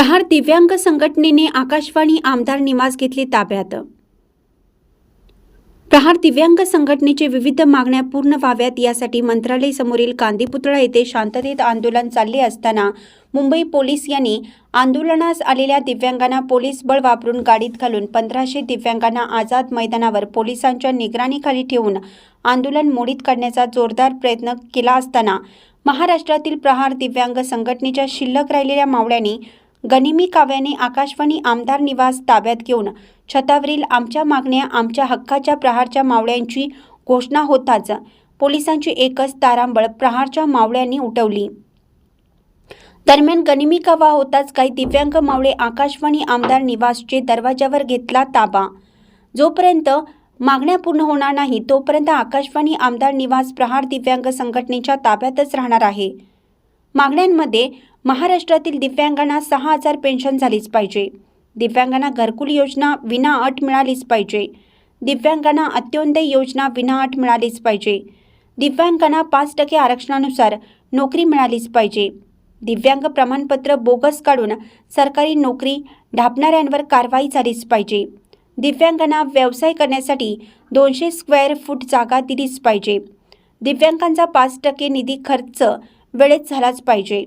प्रहार दिव्यांग संघटनेने आकाशवाणी आमदार निवास घेतली ताब्यात. प्रहार दिव्यांग संघटनेचे विविध मागण्या पूर्ण व्हाव्यात यासाठी मंत्रालय समोरील गांधीपुतळा येथे शांततेत आंदोलन चालले असताना मुंबई पोलीस यांनी आंदोलनास आलेल्या दिव्यांगांना पोलीस बळ वापरून गाडीत घालून पंधराशे दिव्यांगांना आझाद मैदानावर पोलिसांच्या निगराणीखाली ठेवून आंदोलन मोडीत काढण्याचा जोरदार प्रयत्न केला असताना महाराष्ट्रातील प्रहार दिव्यांग संघटनेच्या शिल्लक राहिलेल्या मावळ्यांनी गनिमी काव्याने आकाशवाणी आमदार निवास ताब्यात घेऊन छतावरील आमच्या मागण्या आमच्या हक्काच्या प्रहारच्या मावळ्यांची घोषणा होताच पोलिसांची एकच तारांबळ प्रहारच्या मावळ्यांनी उठवली. दरम्यान गनिमी कावा होताच काही दिव्यांग मावळे आकाशवाणी आमदार निवासचे दरवाजावर घेतला ताबा. जोपर्यंत मागण्या पूर्ण होणार नाही तोपर्यंत आकाशवाणी आमदार निवास प्रहार दिव्यांग संघटनेच्या ताब्यातच राहणार आहे. मागण्यांमध्ये महाराष्ट्रातील दिव्यांगांना सहा हजार पेन्शन झालीच पाहिजे. दिव्यांगांना घरकुल योजना विना अट मिळालीच पाहिजे. दिव्यांगांना अंत्योदय योजना विना अट मिळालीच पाहिजे. दिव्यांगांना पाच टक्के आरक्षणानुसार नोकरी मिळालीच पाहिजे. दिव्यांग प्रमाणपत्र बोगस काढून सरकारी नोकरी ढापणाऱ्यांवर कारवाई झालीच पाहिजे. दिव्यांगांना व्यवसाय करण्यासाठी दोनशे स्क्वेअर फूट जागा दिलीच पाहिजे. दिव्यांगांचा पाच टक्के निधी खर्च वेळेत झालाच पाहिजे.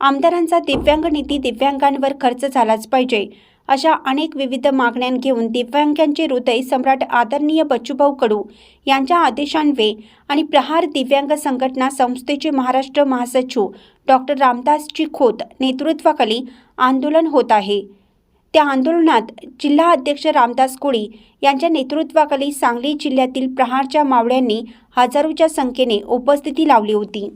आमदारांचा दिव्यांग निधी दिव्यांगांवर खर्च झालाच पाहिजे. अशा अनेक विविध मागण्या घेऊन दिव्यांगांचे हृदय सम्राट आदरणीय बच्चूभाऊ कडू यांच्या आदेशान्वे आणि प्रहार दिव्यांग संघटना संस्थेचे महाराष्ट्र महासचिव डॉक्टर रामदासजी खोत नेतृत्वाखाली आंदोलन होत आहे. त्या आंदोलनात जिल्हा अध्यक्ष रामदास कोळी यांच्या नेतृत्वाखाली सांगली जिल्ह्यातील प्रहारच्या मावळ्यांनी हजारोच्या संख्येने उपस्थिती लावली होती.